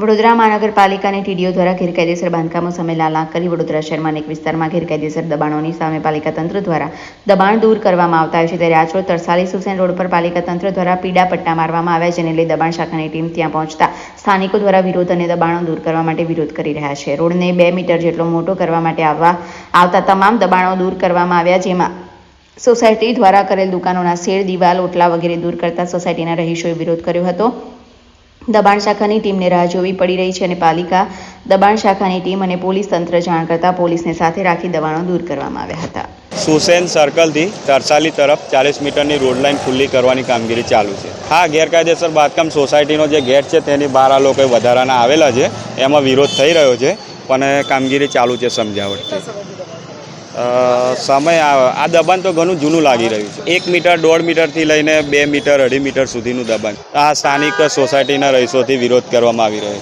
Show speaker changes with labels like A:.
A: વડોદરા મહાનગરપાલિકાની ટીડીઓ દ્વારા ગેરકાયદેસર બાંધકામો સામે લાલાંક કરી વડોદરા શહેરમાં અનેક વિસ્તારમાં ગેરકાયદેસર દબાણોની સામે પાલિકા તંત્ર દ્વારા દબાણ દૂર કરવામાં આવતા હોય છે. ત્યારે આજરોજ તરસાલી સુસેન રોડ પર પાલિકા તંત્ર દ્વારા પીડા પટ્ટા મારવામાં આવ્યા જેને લઈ દબાણ શાખાની ટીમ ત્યાં પહોંચતા સ્થાનિકો દ્વારા વિરોધ અને દબાણો દૂર કરવા માટે વિરોધ કરી રહ્યા છે. રોડને બે મીટર જેટલો મોટો કરવા માટે આવવા આવતા તમામ દબાણો દૂર કરવામાં આવ્યા, જેમાં સોસાયટી દ્વારા કરેલ દુકાનોના શેર દિવાલ, ઓટલા વગેરે દૂર કરતા સોસાયટીના રહીશોએ વિરોધ કર્યો હતો. દબાણ શાખાની ટીમને રાહ જોવી પડી રહી છે અને પાલિકા દબાણ શાખાની ટીમ અને પોલીસ તંત્ર જાણ કરતા પોલીસને સાથે રાખી દબાણો દૂર કરવામાં આવ્યા હતા.
B: સુસેન સર્કલથી તરસાલી તરફ ચાલીસ મીટરની રોડ લાઇન ખુલ્લી કરવાની કામગીરી ચાલુ છે. હા ગેરકાયદેસર બાંધકામ સોસાયટીનો જે ગેટ છે તેની બહાર આ લોકોએ વધારાના આવેલા છે. એમાં વિરોધ થઈ રહ્યો છે પણ કામગીરી ચાલુ છે સમજાવટથી. અ, સમય આ દબાણ તો ઘણું જૂનું લાગી રહ્યું છે. એક મીટર, દોઢ મીટરથી લઈને બે મીટર, અઢી મીટર સુધીનું દબાણ. આ સ્થાનિક સોસાયટીના રહીશોથી વિરોધ કરવામાં આવી રહ્યો છે.